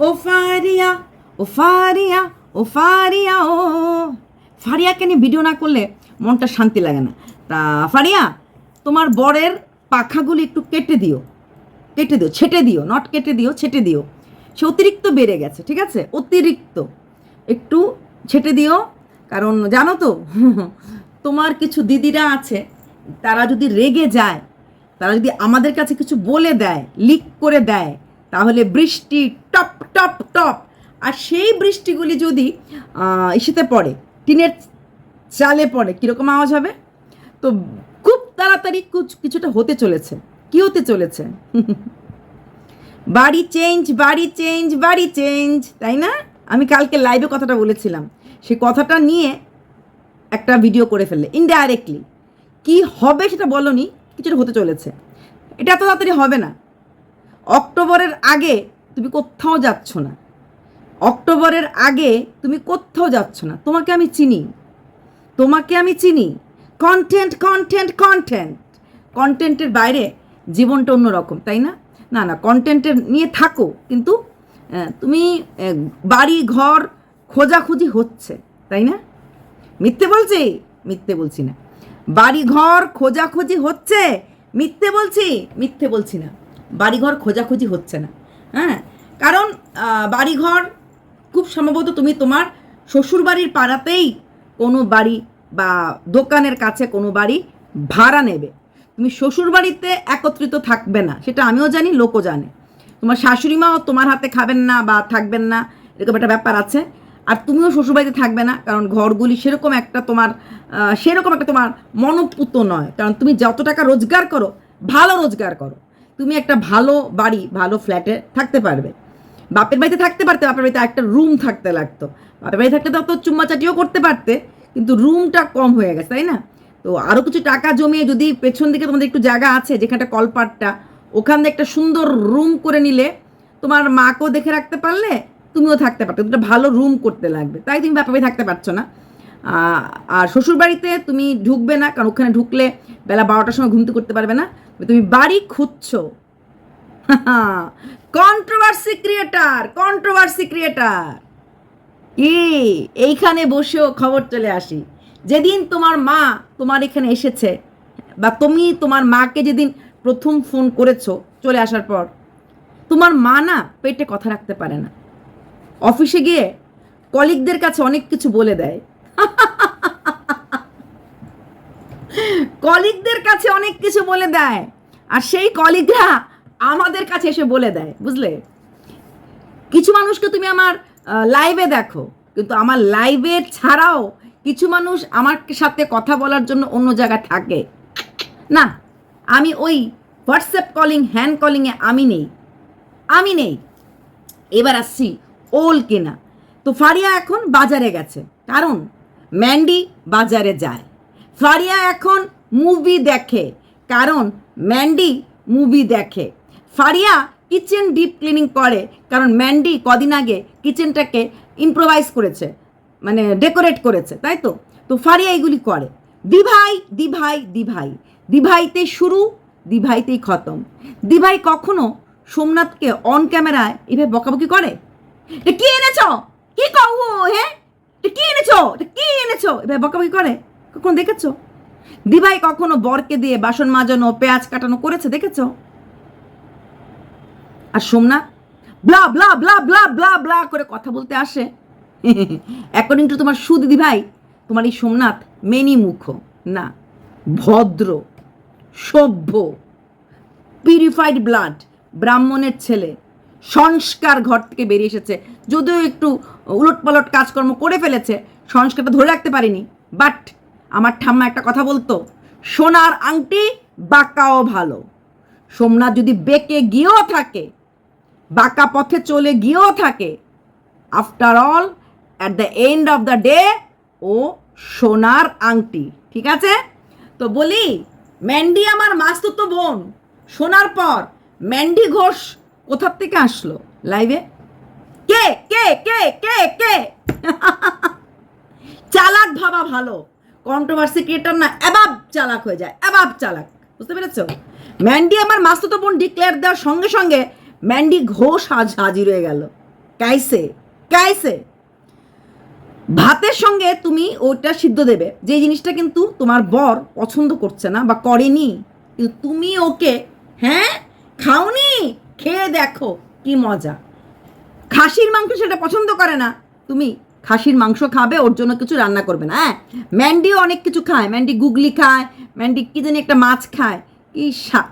ও ফারিয়া ও ফারিয়া ও ফারিয়া, ও। ফারিয়াকে নিয়ে ভিডিও না করলে মনটা শান্তি লাগে না। তা ফারিয়া, তোমার বরের পাখাগুলি একটু কেটে দিও। কেটে দিও, ছেটে দিও নট কেটে দিও, ছেটে দিও। সে অতিরিক্ত বেড়ে গেছে, ঠিক আছে? অতিরিক্ত। একটু ছেটে দিও, কারণ জানো তো, তোমার কিছু দিদিরা আছে, তারা যদি রেগে যায়, তারা যদি আমাদের কাছে কিছু বলে দেয়, লিক করে দেয় তাহলে বৃষ্টি টপ টপ টপ। আর সেই বৃষ্টিগুলি যদি ইসেতে পড়ে, টিনের চালে পড়ে, কীরকম আওয়াজ হবে? তো খুব তাড়াতাড়ি কুছ- কিছুটা হতে চলেছে। কি হতে চলেছে? বাড়ি চেঞ্জ বাড়ি চেঞ্জ বাড়ি চেঞ্জ, তাই না? আমি কালকে লাইভে কথাটা বলেছিলাম। সেই কথাটা নিয়ে একটা ভিডিও করে ফেললে ইনডাইরেক্টলি কি হবে সেটা বলনি, কিছুটা হতে চলেছে। এটা এত তাড়াতাড়ি হবে না। অক্টোবরের আগে তুমি কোথাও যাচ্ছ না। অক্টোবরের আগে তুমি কোথাও যাচ্ছ না। তোমাকে আমি চিনি। তোমাকে আমি চিনি। কন্টেন্ট কন্টেন্ট কন্টেন্ট কন্টেন্টের বাইরে জীবনটা অন্যরকম, তাই না? না না কন্টেন্টের নিয়ে থাকো, কিন্তু তুমি বাড়ি, ঘর খোঁজাখুঁজি হচ্ছে, তাই না? মিথ্যে বলছি? মিথ্যে বলছি না। বাড়ি, ঘর খোঁজাখুঁজি হচ্ছে? মিথ্যে বলছি? মিথ্যে বলছি না। বাড়িঘর খোঁজাখুঁজি হচ্ছে না। হ্যাঁ? কারণ বাড়িঘর খুব সম্ভবত তুমি তোমার শ্বশুরবাড়ির পাড়াতেই কোনো বাড়ি বা দোকানের কাছে কোনো বাড়ি ভাড়া নেবে। তুমি শ্বশুরবাড়িতে একত্রিত থাকবে না, সেটা আমিও জানি, লোকও জানে। তোমার শাশুড়ি মাও তোমার হাতে খাবেন না বা থাকবেন না, এরকম একটা ব্যাপার আছে। আর তুমিও শ্বশুরবাড়িতে থাকবে না, কারণ ঘরগুলি সেরকম একটা তোমার সেরকম একটা তোমার মনোপুত নয়। কারণ তুমি যত টাকা রোজগার করো, ভালো রোজগার করো। তুমি একটা ভালো বাড়ি, ভালো ফ্ল্যাটে থাকতে পারবে। বাপের বাড়িতে থাকতে পারতে, বাপের বাড়িতে একটা রুম থাকতে লাগতো। বাপের বাড়ি থাকতে তো চুম্মাচাটিও করতে পারতে, কিন্তু রুমটা কম হয়ে গেছে, তাই না? তো আরও কিছু টাকা জমিয়ে যদি পেছন দিকে তোমাদের একটু জায়গা আছে, যেখানটা কলপাটটা, ওখান দিয়ে একটা সুন্দর রুম করে নিলে, তোমার মাকেও দেখে রাখতে পারলে, তুমিও থাকতে পারতে। একটা ভালো রুম করতে লাগবে। তাই তুমি বাপের বাড়ি থাকতে পারছ না। আর শ্বশুরবাড়িতে তুমি ঢুকবে না, কারণ ওখানে ঢুকলে বেলা বারোটার সময় ঘুমতে করতে পারবে না। তুমি বাড়ি খুঁজছো। কন্ট্রোভার্সি ক্রিয়েটার কন্ট্রোভার্সি ক্রিয়েটার কি? এইখানে বসেও খবর চলে আসি। যেদিন তোমার মা তোমার এখানে এসেছে, বা তুমি তোমার মাকে যেদিন প্রথম ফোন করেছ চলে আসার পর, তোমার মা না পেটে কথা রাখতে পারে না। অফিসে গিয়ে কলিগদের কাছে অনেক কিছু বলে দেয়। কলিগদের কাছে অনেক কিছু বলে দেয়, আর সেই কলিগরা আমাদের কাছে এসে বলে দেয়, বুঝলে? কিছু মানুষকে তুমি আমার লাইভে দেখো, কিন্তু আমার লাইভে ছাড়াও কিছু মানুষ আমার সাথে কথা বলার জন্য অন্য জায়গায় থাকে। না, আমি ওই হোয়াটসঅ্যাপ কলিং হ্যান্ড কলিংয়ে আমি নেই আমি নেই। এবার আসছি ওল কেনা। তো ফারিয়া এখন বাজারে গেছে, কারণ ম্যান্ডি বাজারে যায়। ফারিয়া এখন মুভি দেখে। কারণ ম্যান্ডি মুভি দেখে। ফারিয়া কিচেন ডিপ ক্লিনিং করে, কারণ ম্যান্ডি কদিন আগে কিচেনটাকে ইম্প্রোভাইজ করেছে মানে ডেকোরেট করেছে, তাই তো? তো ফারিয়া এগুলি করে। দিভাই দিভাই দিভাই। দিভাইতে শুরু, দিভাইতেই খতম। দিভাই কখনো সোমনাথকে অন ক্যামেরায় এভাবে বকাবকি করে? কি এনেছ? কি কও হ্যাঁ? এটা কি এনেছ? এটা কি এনেছ? এভাবে বকাবকি করে? কখনো দেখেছ? দিভাই কখনো বরকে দিয়ে বাসন মাজানো, পেঁয়াজ কাটানো করেছে দেখেছ? আর Somnath blah blah blah blah blah blah করে কথা বলতে আসে। অ্যাকর্ডিং টু তোমার সুদিদি ভাই, তোমার এই সোমনাথ মেনি মুখ না, ভদ্র, সভ্য পিউরিফাইড ব্লাড ব্রাহ্মণের ছেলে, সংস্কার ঘর থেকে বেরিয়ে এসেছে। যদিও একটু উলটপালট কাজকর্ম করে ফেলেছে, সংস্কারটা ধরে রাখতে পারিনি বাট আমার ঠাম্মা একটা কথা বলতো, সোনার আংটি বাঁকাও ভালো। সোমনাথ যদি বেঁকে গিয়েও থাকে, বাঁকা পথে চলে গিয়েও থাকে after all at the end of the day ও সোনার আংটি। ঠিক আছে? তো বলি, ম্যান্ডি আমার মাস্তুতো বোন। শোনার পর ম্যান্ডি ঘোষ কোথার থেকে আসলো? লাইভে কে কে কে কে কে? চালাক ভাবা ভালো। কন্ট্রোভার্সি ক্রিয়েটার না অ্যাবাব চালাক হয়ে যায় অ্যাবাব চালাক, বুঝতে পেরেছ? ম্যান্ডি আমার মাস্তুতো বোন ডিক্লেয়ার দেওয়ার সঙ্গে সঙ্গে ম্যান্ডি ঘোষ আজ হাজির হয়ে গেল। কাইসে কাইসে? ভাতের সঙ্গে তুমি ওটা সিদ্ধ দেবে, যে জিনিসটা কিন্তু তোমার বর পছন্দ করছে না বা করেনি, কিন্তু তুমি ওকে হ্যাঁ? খাওনি? খেয়ে দেখো, কি মজা। খাসির মাংস সেটা পছন্দ করে না, তুমি খাসির মাংস খাবে, ওর জন্য কিছু রান্না করবে না। হ্যাঁ ম্যান্ডিও অনেক কিছু খায়। ম্যান্ডি গুগলি খায়, ম্যান্ডি কী জানি একটা মাছ খায়। কি সা,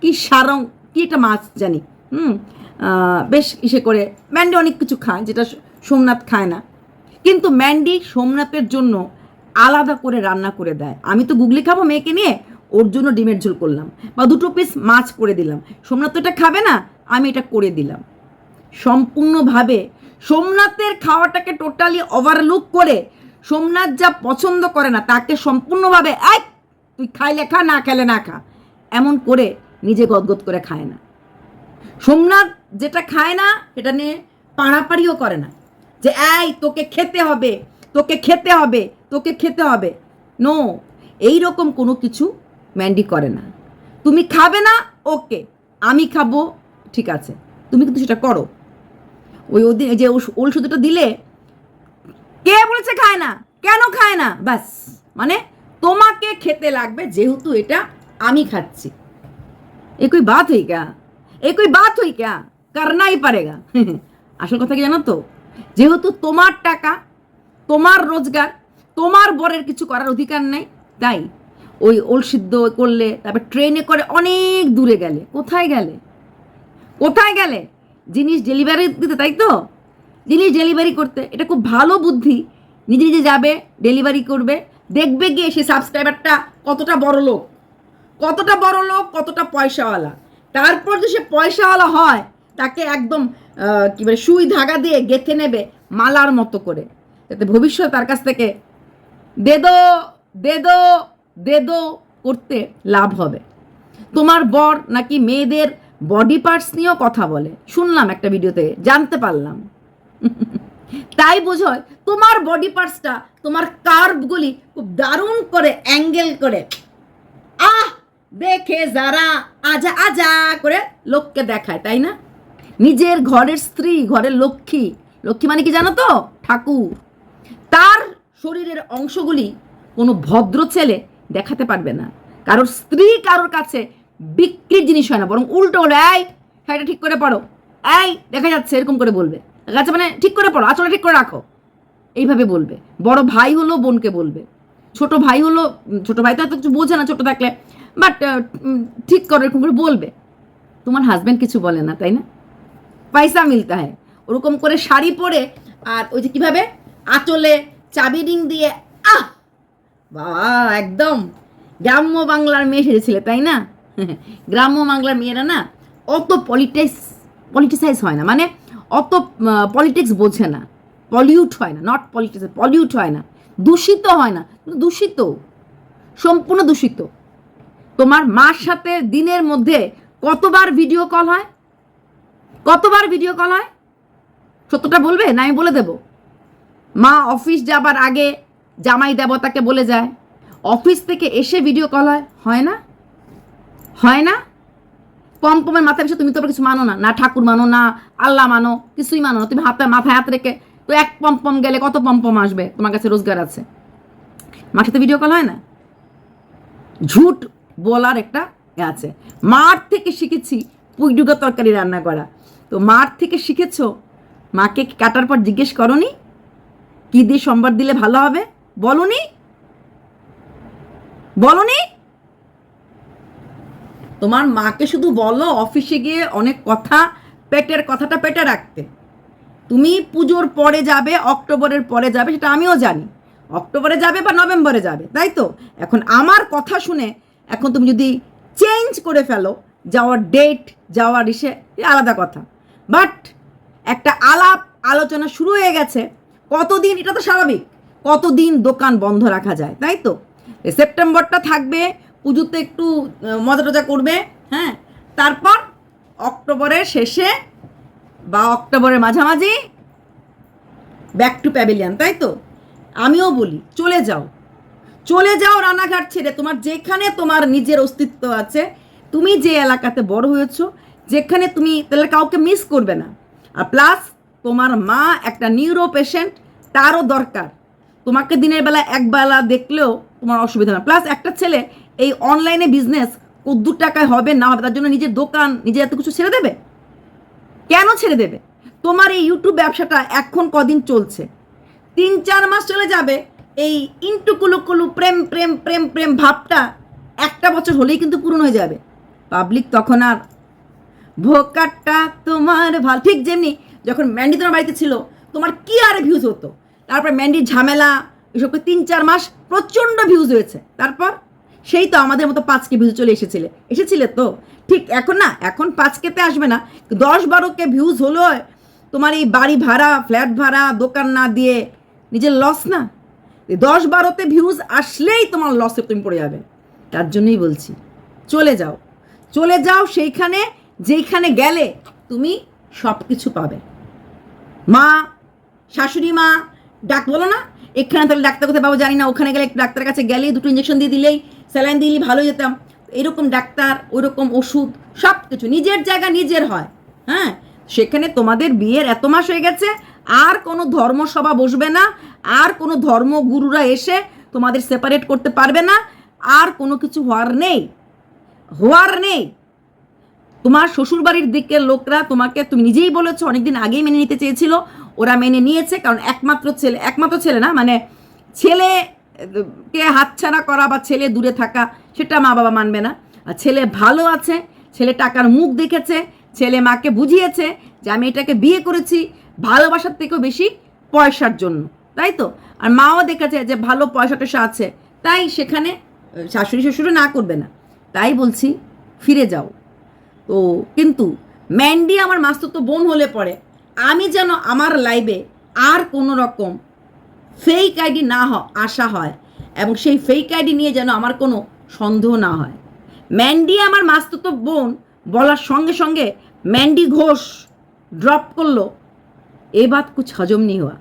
কি সারং, কি একটা মাছ জানি। হুম বেশ ইসে করে। ম্যান্ডি অনেক কিছু খায়, যেটা সোমনাথ খায় না। কিন্তু ম্যান্ডি সোমনাথের জন্য আলাদা করে রান্না করে দেয়। আমি তো গুগলি খাব মেয়েকে নিয়ে, ওর জন্য ডিমের ঝোল করলাম। বা দুটো পিস মাছ করে দিলাম। সোমনাথ তো এটা খাবে না, আমি এটা করে দিলাম। সম্পূর্ণভাবে সোমনাথের খাওয়াটাকে টোটালি ওভারলুক করে সোমনাথ যা পছন্দ করে না, তাকে সম্পূর্ণভাবে এক, তুই খাইলে খা, না খেলে না খা, এমন করে নিজে গদগদ করে খায় না। সোমনাথ যেটা খায় না, সেটা নিয়ে পাড়াপাড়িও করে না। যে, এই, তোকে খেতে হবে, তোকে খেতে হবে, তোকে খেতে হবে। নো এই রকম কোনো কিছু ম্যান্ডি করে না। তুমি খাবে না? ওকে আমি খাব, ঠিক আছে। তুমি কিন্তু সেটা করো। ওই যে ওল সুতোটা দিলে কে বলেছে খায় না? কেন খায় না? ব্যাস। মানে তোমাকে খেতে লাগবে, যেহেতু এটা আমি খাচ্ছি। এ কোই বাত হই ক্যা? এ কোই বাত হই ক্যা? করনাই পারেগা। আসল কথা কি জানো তো? যেহেতু তোমার টাকা, তোমার রোজগার, তোমার বরের কিছু করার অধিকার নেই, তাই ওই ওল সিদ্ধ করলে, তারপর ট্রেনে করে অনেক দূরে গেলে। কোথায় গেলে? কোথায় গেলে? জিনিস ডেলিভারি দিতে, তাই তো? জিনিস ডেলিভারি করতে, এটা খুব ভালো বুদ্ধি। নিজে নিজে যাবে ডেলিভারি করবে, দেখবে গিয়ে সে সাবস্ক্রাইবারটা কতটা বড় লোক। কতটা বড় লোক, কতটা পয়সাওয়ালা। তারপর যে সে পয়সাওয়ালা হয়, তাকে একদম কি বলে, সুই ধাগা দিয়ে গেথে নেবে মালার মতো করে। যাতে ভবিষ্যৎ তার কাছ থেকে দে দো দে দো দে দো করতে লাভ হবে। তোমার বর নাকি মেয়েদের বডি পার্টস নিয়েও কথা বলে। শুনলাম একটা ভিডিওতে, জানতে পারলাম। তাই বোঝয়, তোমার বডি পার্টসটা তোমার কার্ভগুলি খুব দারুণ করে অ্যাঙ্গেল করে। আহ, দেখে যারা আজা আজা করে লোককে দেখায়, তাই না? নিজের ঘরের স্ত্রী, ঘরের লক্ষ্মী লক্ষ্মী মানে কি জানো তো? ঠাকুর। তার শরীরের অংশগুলি কোনো ভদ্র ছেলে দেখাতে পারবে না। কারোর স্ত্রী কারোর কাছে বিক্রির জিনিস হয় না, বরং উল্টো হলো, এই শাড়িটা ঠিক করে পড়ো। এই, দেখা যাচ্ছে, এরকম করে বলবে। দেখা মানে ঠিক করে পড়ো আচলে ঠিক করে রাখো। এইভাবে বলবে। বড় ভাই হলো বোনকে বলবে। ছোট ভাই হলো ছোট ভাই তো এত কিছু বোঝে না ছোট থাকলে বাট ঠিক করো, এরকম করে বলবে। তোমার হাজব্যান্ড কিছু বলে না, তাই না? পয়সা মিলতা হয়। ওরকম করে শাড়ি পরে, আর ওই যে কীভাবে? আঁচলে চাবি রিং দিয়ে, আহ! বাবা একদম। গ্রাম্য বাংলার মেয়ে সেজেছিলে, তাই না? গ্রাম্য বাংলার মেয়েরা না অত পলিটিক্স পলিটিসাইজ হয় না। মানে অত পলিটিক্স বোঝে না। পলিউট হয় না। নট পলিটিক্স পলিউট হয় না। দূষিত হয় না। দূষিত। সম্পূর্ণ দূষিত। তোমার মার সাথে দিনের মধ্যে কতবার ভিডিও কল হয়? কতবার ভিডিও কল হয়? সত্যটা বলবে না আমি বলে দেব? মা অফিস যাবার আগে জামাই দেবতাকে বলে যায়। অফিস থেকে এসে ভিডিও কল হয়। হয় না? হয় না? পম্পমের মাথায় এসে তুমি তো কিছু মানো না। না ঠাকুর মানো, না আল্লাহ মানো, কিছুই মানো না। তুমি হাতে মাথায় হাত রেখে তো এক পম্পম গেলে কত পম্পম আসবে? তোমার কাছে রোজগার আছে। মার সাথে ভিডিও কল হয় না? ঝুট বলার একটা আছে। মার থেকে শিখেছি পুইডুগা তরকারি রান্না করা। তো মার থেকে শিখেছো? মাকে কাটার পর জিজ্ঞেস করনি? কি দিয়ে সোমবার দিলে ভালো হবে? বলনি? বলনি? তোমার মাকে শুধু বলো অফিসে গিয়ে অনেক কথা, পেটের কথাটা পেটে রাখতে। তুমি পুজোর পরে যাবে, অক্টোবরের পরে যাবে, সেটা আমিও জানি। অক্টোবরে যাবে বা নভেম্বরে যাবে, তাই তো? এখন আমার কথা শুনে, এখন তুমি যদি চেঞ্জ করে ফেলো, যাওয়ার ডেট, যাওয়ার ইসে আলাদা কথা। বাট একটা আলাপ আলোচনা শুরু হয়ে গেছে, কতদিন, এটা তো স্বাভাবিক, কতদিন দোকান বন্ধ রাখা যায়, তাই তো? সেপ্টেম্বরটা থাকবে পুজোতে একটু মজা টজা করবে হ্যাঁ? তারপর অক্টোবরের শেষে বা অক্টোবরের মাঝামাঝি ব্যাক টু প্যাভিলিয়ান তাই তো? আমিও বলি, চলে যাও। চলে যাও রানাঘাট ছেড়ে, তোমার যেখানে তোমার নিজের অস্তিত্ব আছে, তুমি যে এলাকাতে বড় হয়েছো, যেখানে তুমি তাহলে কাউকে মিস করবে না। আর প্লাস তোমার মা একটা নিউরো পেশেন্ট তারও দরকার। তোমাকে দিনের বেলা একবেলা দেখলেও তোমার অসুবিধা না। প্লাস একটা ছেলে এই অনলাইনে বিজনেস কদ্দু টাকায় হবে না হবে, তার জন্য নিজের দোকান নিজের এত কিছু ছেড়ে দেবে? কেন ছেড়ে দেবে? তোমার এই ইউটিউব ব্যবসাটা এখন কদিন চলছে? তিন, চার মাস চলে যাবে, এই ইন্টু কুলু কুলু প্রেম প্রেম প্রেম প্রেম ভাবটা একটা বছর হলেই কিন্তু পূরণ হয়ে যাবে। পাবলিক তখন আর ভোকারটা তোমার ভালো ঠিক যেমনি যখন ম্যান্ডি তোমার বাড়িতে ছিল, তোমার কি আর ভিউজ হতো? তারপর ম্যান্ডির ঝামেলা, এসব করে তিন, চার মাস প্রচণ্ড ভিউজ হয়েছে। তারপর সেই তো আমাদের মতো পাঁচকে ভিউজ চলে এসেছিলে। এসেছিলে তো? ঠিক এখন না, এখন পাঁচকেতে আসবে না। দশ বারোকে ভিউজ হলো, তোমার এই বাড়ি ভাড়া ফ্ল্যাট ভাড়া, দোকান না দিয়ে নিজের লস না? দশ বারোতে ভিউজ আসলেই তোমার লসে তুমি পড়ে যাবে। তার জন্যই বলছি, চলে যাও। চলে যাও সেইখানে, যেইখানে গেলে তুমি সব কিছু পাবে। মা, শাশুড়ি মা, ডাক বলো না। এখানে তাহলে ডাক্তার কোথায় পাবো জানি না। ওখানে গেলে ডাক্তারের কাছে গেলেই দুটো ইঞ্জেকশন দিয়ে দিলেই স্যালাইন দিলেই ভালো যেতাম এরকম ডাক্তার ওইরকম ওষুধ সব কিছু নিজের জায়গা নিজের হয়। হ্যাঁ? সেখানে তোমাদের বিয়ের এত মাস হয়ে গেছে, আর কোনো ধর্মসভা বসবে না, আর কোনো ধর্মগুরুরা এসে তোমাদের সেপারেট করতে পারবে না, আর কোনো কিছু হওয়ার নেই। হওয়ার নেই। তোমার শ্বশুরবাড়ির দিকের লোকরা তোমাকে, তুমি নিজেই বলেছ, অনেকদিন আগেই মেনে নিতে চেয়েছিল। ওরা মেনে নিয়েছে, কারণ একমাত্র ছেলে একমাত্র ছেলে না মানে ছেলে কে হাতছাড়া করা বা ছেলে দূরে থাকা, সেটা মা বাবা মানবে না। আর ছেলে ভালো আছে, ছেলে টাকার মুখ দেখেছে, ছেলে মাকে বুঝিয়েছে যে আমি এটাকে বিয়ে করেছি ভালোবাসার থেকেও বেশি পয়সার জন্য, তাই তো? আর মাও দেখেছে যে ভালো পয়সা টয়সা আছে, তাই সেখানে শাশুড়ি শ্বশুরও না করবে না। তাই বলছি, ফিরে যাও। তো কিন্তু ম্যান্ডি আমার মাস্তুতো বোন হলে পরে, আমি যেন আমার লাইভে আর কোনো রকম ফেক আইডি না আসা হয় এবং সেই ফেক আইডি নিয়ে যেন আমার কোনো সন্দেহ না হয়। ম্যান্ডি আমার মাস্তুতো বোন বলার সঙ্গে সঙ্গে ম্যান্ডি ঘোষ ড্রপ করল, এ বাদ কুছ হজম নি হওয়া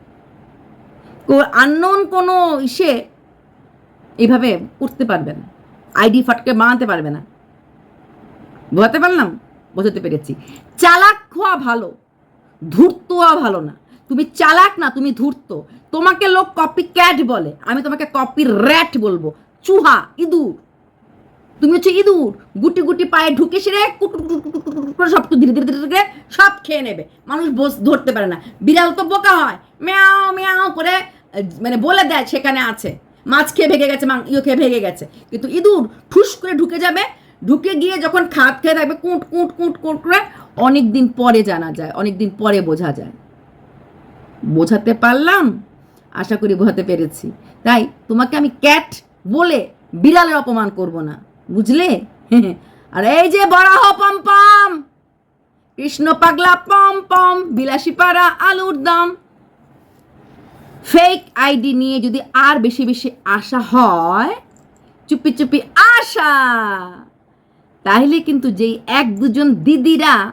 আননোন কোনো ইসে এইভাবে করতে পারবে না আইডি ফাটকে বানাতে পারবে না। বোঝাতে পারলাম? বোঝাতে পেরেছি। চালাক হওয়া ভালো, ধূর্ত ভালো না। তুমি চালাক না, তুমি ধূর্ত। তোমাকে লোক কপি ক্যাট বলে। আমি তোমাকে কপি র্যাট বলব। চুহা, ইঁদুর। তুমি হচ্ছে ইঁদুর। গুটি গুটি পায়ে ঢুকে সেরে করে সব ধীরে ধীরে ধীরে ধীরে সব খেয়ে নেবে। মানুষ বস ধরতে পারে না। বিড়াল তো বোকা হয়। মেয়াও মেয়াও করে মানে বলে দেয় সেখানে আছে। মাছ খেয়ে ভেঙে গেছে, মাং ইয়ে খেয়ে ভেঙে গেছে। কিন্তু ইঁদুর ঠুস করে ঢুকে যাবে। ঢুকে গিয়ে যখন খাত খেয়ে থাকবে, কুঁট কুঁট কুঁট কুঁট করে অনেক দিন পরে জানা যায় অনেক দিন পরে বোঝা যায়। বোঝাতে পারলাম? আশা করি বোঝাতে পেরেছি। তাই তোমাকে আমি ক্যাট বলে বিড়ালের অপমান করব না, বুঝলে? আর এই যে বরাহ পম পম, কৃষ্ণ পাগলা পম পম বিলাসী পাড়া আলুর দম। ফেক আইডি নিয়ে যদি আর বেশি বেশি আশা হয়, চুপি চুপি আশা, তাহলে কিন্তু যেই এক দুজন দিদিরা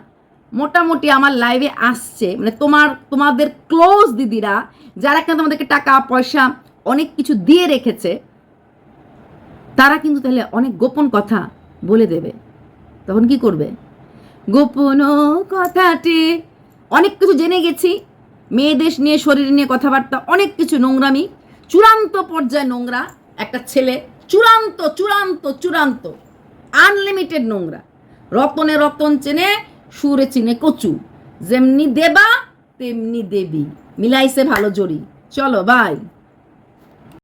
মোটামুটি আমার লাইভে আসছে। মানে তোমার, তোমাদের ক্লোজ দিদিরা, যারা কিন্তু তোমাদেরকে টাকা, পয়সা, অনেক কিছু দিয়ে রেখেছে, তারা কিন্তু তাহলে অনেক গোপন কথা বলে দেবে। তখন কি করবে? গোপন কথাটি, অনেক কিছু জেনে গেছি। মেয়েদের নিয়ে, শরীর নিয়ে কথাবার্তা, অনেক কিছু নোংরামি। চূড়ান্ত পর্যায়ে নোংরা একটা ছেলে, চূড়ান্ত চূড়ান্ত চূড়ান্ত আনলিমিটেড নোংরা। রতনে রতন চেনে সুরে চিনে কচু। যেমনি দেবা তেমনি দেবী। মিলাইছে ভালো জড়ি। চলো বাই